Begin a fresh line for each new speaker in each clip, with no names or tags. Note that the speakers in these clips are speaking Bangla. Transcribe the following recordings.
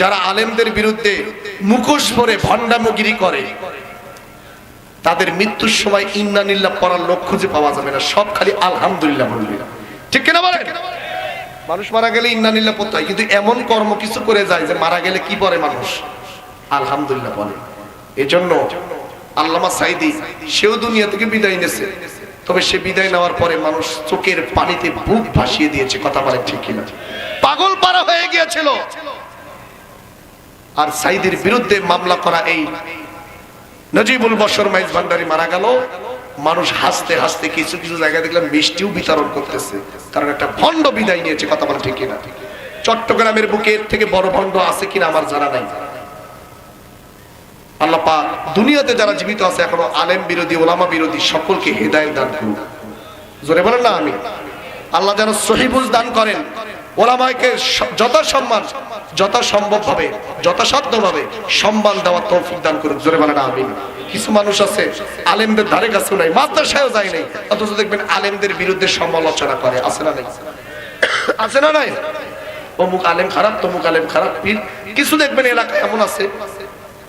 যারা আলেমদের বিরুদ্ধে মুখোশ পরে ভণ্ডামগিরি করে, তাদের মৃত্যুর সময় ইন্নানিল্লাহ পড়ার লোক খুঁজে পাওয়া যাবে না, সব খালি আলহামদুলিল্লাহ বলবি। ঠিক কিনা বলেন? মানুষ মারা গেলে ইন্নানিল্লাহ পড়তে হয়, কিন্তু এমন কর্ম কিছু করে যায় যে মারা গেলে কি পরে মানুষ? আলহামদুলিল্লাহ বলে। এজন্য আল্লামা সাইদি সেও দুনিয়া থেকে বিদায় নিয়েছে, তবে সে বিদায় নেওয়ার পরে মানুষ চোখের পানিতে বুক ভাসিয়ে দিয়েছে, কথা বলে ঠিক কিনা? পাগল পারা হয়ে গিয়েছিল। আর সাইদির বিরুদ্ধে মামলা করা এই নজিবুল বসর মাইজ ভান্ডারি মারা গেল। মানুষ হাসতে হাসতে কিছু কিছু জায়গায় দেখলাম মিষ্টিও বিতরণ করতেছে। কারণ একটা ভণ্ড বিদায় নিয়েছে, কথা বলে ঠিক কিনা? চট্টগ্রামের বুকে এর থেকে বড় ভণ্ড আছে কিনা আমার জানা নাই। আল্লাহ পাক দুনিয়াতে যারা জীবিত আছে, এখনও আলেম বিরোধী, ওলামা বিরোধী, সকলকে হেদায়েত দান করুন। জোরে বলেন না আমি আল্লাহ যেন সহিবুল দান করেন। ওলামাকে যত সম্মান সম্মান দেওয়ার তৌফিক দান জোরে কিছু মানুষ আছে, আলেমদের ধারে নাই যায় নাই, অথচ দেখবেন আলেমদের বিরুদ্ধে সমালোচনা করে। আছে না নাই? আছে না নাই? অমুক আলেম খারাপ, তমুক আলেম খারাপ, পীর। কিছু দেখবেন এমন আছে,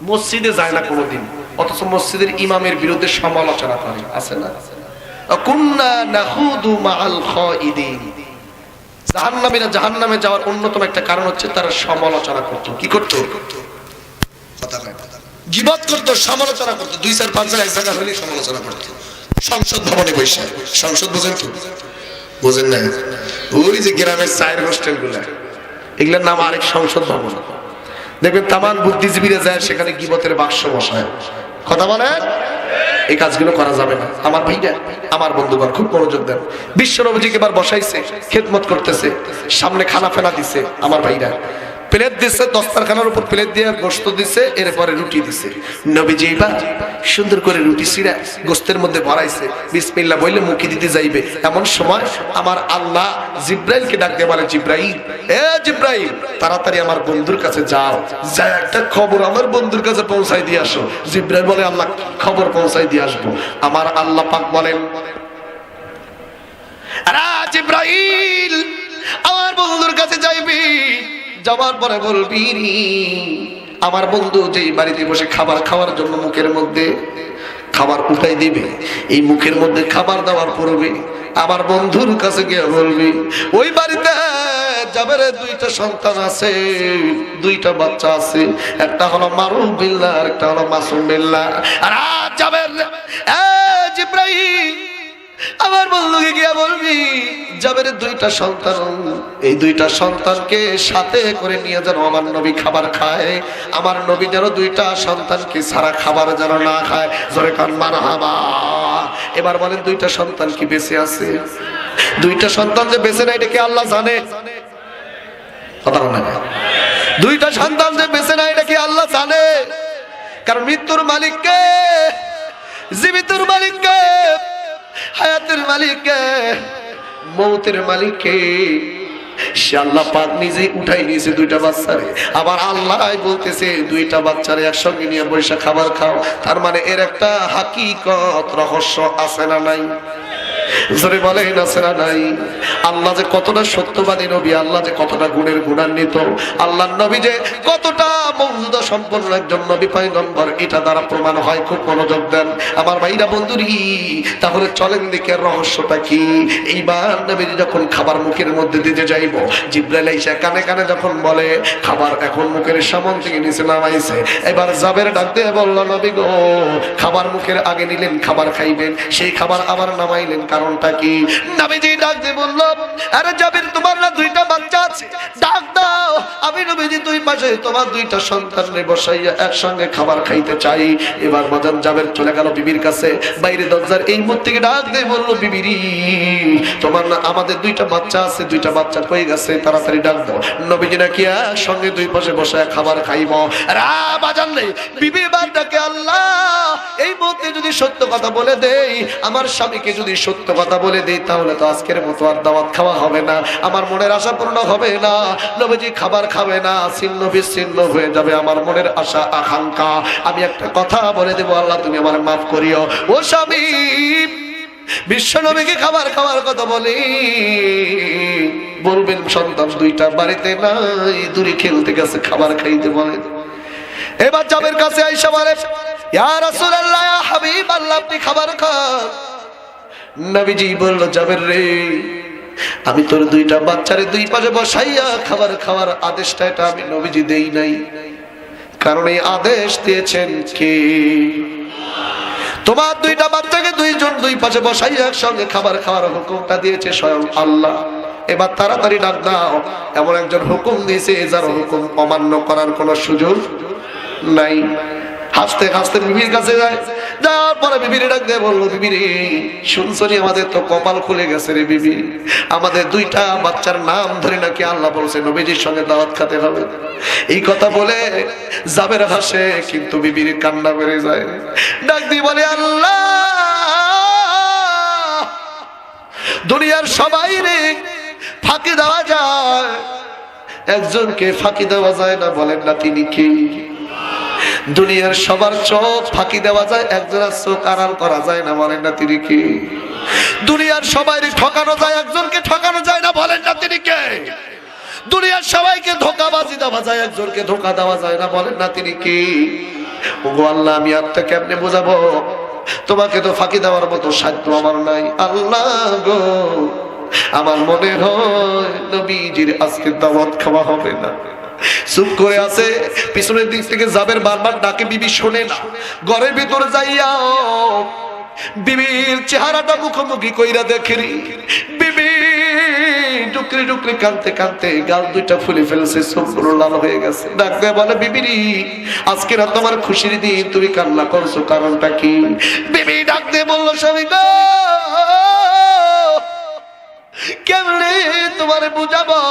মসজিদে যায় না কোনোদিন, অথচ মসজিদের ইমামের বিরুদ্ধে সমালোচনা করে। আছে না? কুন্না নাহুদু জাহান্নামীরা জাহান্নামে যাওয়ার অন্যতম একটা কারণ হচ্ছে তারা সমালোচনা করত। কি করত? জীবত করতো, সমালোচনা করতো। দুই চার, পাঁচ জন এক জায়গা হলে সমালোচনা করতো। সংসদ ভবনে বসে। সংসদ বোঝেন তো? বোঝেন না ওই যে গ্রামের চায়ের হোস্টেলগুলা এগুলোর নাম আরেক সংসদ ভবন। দেখবেন তামান বুদ্ধিজীবীরা যায়, সেখানে গিবতের বাক্স বসায়। কথা বলেন? এই কাজগুলো করা যাবে না। আমার ভাইরা, আমার বন্ধুগণ, খুব মনোযোগ দেন। বিশ্ব নবীজিকে এবার বসাইছে, খেদমত করতেছে, সামনে খানা ফেলা দিছে আমার ভাইরা। প্লেট দিছে, দস্তারখানার উপর প্লেট দিয়ে গোস্ত দিছে, এরপরে রুটি দিছে। নবীজি এবার সুন্দর করে রুটি সিরা গোস্তের মধ্যে ভরাইছে। বিসমিল্লাহ বইলে মুখে দিতে যাইবে। এমন সময় আমার আল্লাহ জিব্রাইলকে ডাক দিয়ে বলে, জিব্রাইল, এ জিব্রাইল, তাড়াতাড়ি আমার বন্ধুর কাছে যাও। যা একটা খবর আমার বন্ধুর কাছে পৌঁছাই দিয়ে আসো। জিব্রাইল বলে, আল্লাহ খবর পৌঁছাই দিয়ে আসব? আমার আল্লাহ পাক বলেন, আরে জিব্রাইল যাওয়ার পরে বলবি আমার বন্ধু যেই বাড়িতে বসে খাবার খাওয়ার জন্য মুখের মধ্যে খাবার উঠাই দিবে, এই মুখের মধ্যে খাবার দেওয়ার পড়বে আমার বন্ধুর কাছে গিয়ে বলবি, ওই বাড়িতে যাবের দুইটা সন্তান আছে, দুইটা বাচ্চা আছে, একটা হলো মারুফ বিল্লাহ আর একটা হলো মাসুম বিল্লাহ। আর যাবের যাবের দুইটা সন্তান, এই দুইটা সন্তানকে সাথে করে নিয়ে যেন আমার নবী খাবার খায়। আমার নবী যেন দুইটা সন্তানকে সারা খাবার যেন না খায়। জোরে কান মার হাবা এবার বলেন, দুইটা সন্তান কি বেঁচে আছে? দুইটা সন্তান যে বেঁচে নাই, এটা কি আল্লাহ জানে? কথা বলে দুইটা সন্তান যে বেঁচে নাই, এটা কি আল্লাহ জানে? কারণ মৃত্যুর মালিককে, জীবিতর মালিককে, হায়াতের মালিককে মৌতের মালিককে। সে আল্লাহ পাক নিজে উঠাই নিয়েছে দুইটা বাচ্চারে আবার আল্লাহ বলতেছে, দুইটা বাচ্চারে একসঙ্গে নিয়ে বৈশাখ খাবার খাও। তার মানে এর একটা হাকিকত রহস্য আছে না নাই? জোরে আছে না নাই। আল্লাহ যে কতটা সত্যবাদী নবী, আল্লাহ যে কতটা গুণের গুণান্বিত। আল্লাহ নবী যে কতটা সম্পন্ন একজন নবী পয়গম্বর, এটা দ্বারা প্রমাণ হয়, খুব মনোযোগ দেন। আমার ভাইরা তাহলে চলেন দিকে রহস্যটা কি। এইবার নবী যখন খাবার মুখের মধ্যে দিতে যাইব, জিব্রাইল আইসা কানে কানে যখন বলে, খাবার এখন মুখের সামন থেকে নিচে নামাইছে। এবার জাবের ডাক দিয়ে বলল, নবী গো, খাবার মুখের আগে নিলেন, খাবার খাইবেন। সেই খাবার আবার নামাইলেন কারণটা কি? নবীজি ডাক দিয়ে বলল, আরে জাবির, তোমার না দুইটা বাচ্চা আছে? ডাক দাও। আমি নবীজি দুই পাশে, তোমার দুইটা সন্তানরে বসাইয়া একসঙ্গে খাবার খাইতে চাই। এবার মজান জাবের চলে গেল বিবির কাছে। বাইরে দরজার এই মুহূর্তে ডাক দিয়ে বলল, বিবিরি, তোমার না আমাদের দুইটা বাচ্চা আছে, দুইটা বাচ্চা কই গেছে? তাড়াতাড়ি ডাক দাও। নবীজি নাকি একসঙ্গে দুই পাশে বসে খাবার খাইব। রা, বাজান নেই বিবি এবার ডাকে, আল্লাহ, এই মুহূর্তে যদি সত্য কথা বলে দেই, আমার স্বামীকে যদি সত্য কথা বলে দিই, তাহলে তো আজকের মতো আর দাওয়াত খাওয়া হবে না। আমার মনের আশা পূর্ণ হবে না। নবীজি খাবার খাবে না, ছিন্ন বিচ্ছিন্ন হয়ে যাবে আমার মনের আশা, আকাঙ্ক্ষা। আমি একটা কথা বলে দেবো, আল্লাহ তুমি আমার মাফ করিও। ও স্বামী, বিশ্ব নবীকে খাবার খাওয়ার কথা বলে। বলবেন, সন্তান দুইটা বাড়িতে নাই, দূরে খেলতে গেছে, খাবার খাইতে বলেন এবার জাবের কাছে আইসা বলে হাবিব, আল্লাহ, আপনি খাবার খান। নবীজি বলল, জাবের রে, আমি তোর দুইটা বাচ্চারে দুই পাশে বসাইয়া খাবার খাওয়ার আদেশটা এটা আমি নবীজি দেই নাই। কারণ এই আদেশ দিয়েছেন কে? তোমার দুইটা বাচ্চাকে দুইজন দুই পাশে বসাইয়া একসঙ্গে খাবার খাওয়ার হুকুমটা দিয়েছে স্বয়ং আল্লাহ। এবার তাড়াতাড়ি ডাক দাও। এমন একজন হুকুম দিয়েছে, যার হুকুম অমান্য করার কোনো সুযোগ নাই। হাসতে হাসতে বিবির কাছে যায়। যাওয়ার পরে বিবির ডাক দিয়ে বলল, বিবি রে, শুনছনি আমাদের তো কপাল খুলে গেছে রে বিবি। আমাদের দুইটা বাচ্চার নাম ধরে নাকি আল্লাহ বলছে, নবীজির সঙ্গে দাওয়াত খাতে হবে। এই কথা বলে যাবের হাসে কিন্তু বিবির কান্না বেড়ে যায়। ডাক দিয়ে বলে, আল্লাহ, দুনিয়ার সবাই রে, ফাঁকি দেওয়া যায়। একজনকে ফাঁকি দেওয়া যায় না, বলেন না তিনি কে? দুনিয়ার সবার চোখ ফাঁকি দেওয়া যায়, একজনের চোখ আড়াল করা যায় না, বলেন না তিনি কে? দুনিয়ার সবাই ঠকানো যায়, একজনকে ঠকানো যায় না, বলেন না তিনি কে? দুনিয়ার সবাইকে ধোকাবাজি দেওয়া যায়, একজনকে ধোকা দেওয়া যায় না, বলেন না তিনি কি? ওগো আল্লাহ, আমি আত্মা কেমনে বোঝাবো? তোমাকে তো ফাঁকি দেওয়ার মতো সাধ্য আমার নাই। আল্লাহ গো, আমার মনে হয় নবীজির আজকে দাওয়াত খাওয়া হবে না। চুপ করে আছে, পিছনের দিক থেকে যাবের বারবার, ডাকে বিবি শোনে না। ঘরের ভিতরে যাইয়া, বিবির চেহারাটা মুখোমুখি কইরা দেখেরি বিবি ডুকরি ডুকরি কানতে কানতে গাল দুইটা ফুলে ফেলছে চোখগুলো লাল হয়ে গেছে। ডাক দিয়ে বলে বিবিরি আজকে রাত তোমার খুশির দিন, তুমি কান্না করছ, কারণটা কি? বিবি ডাকতে বলল, স্বামী গো, কেমনে তোমার বুঝাবো?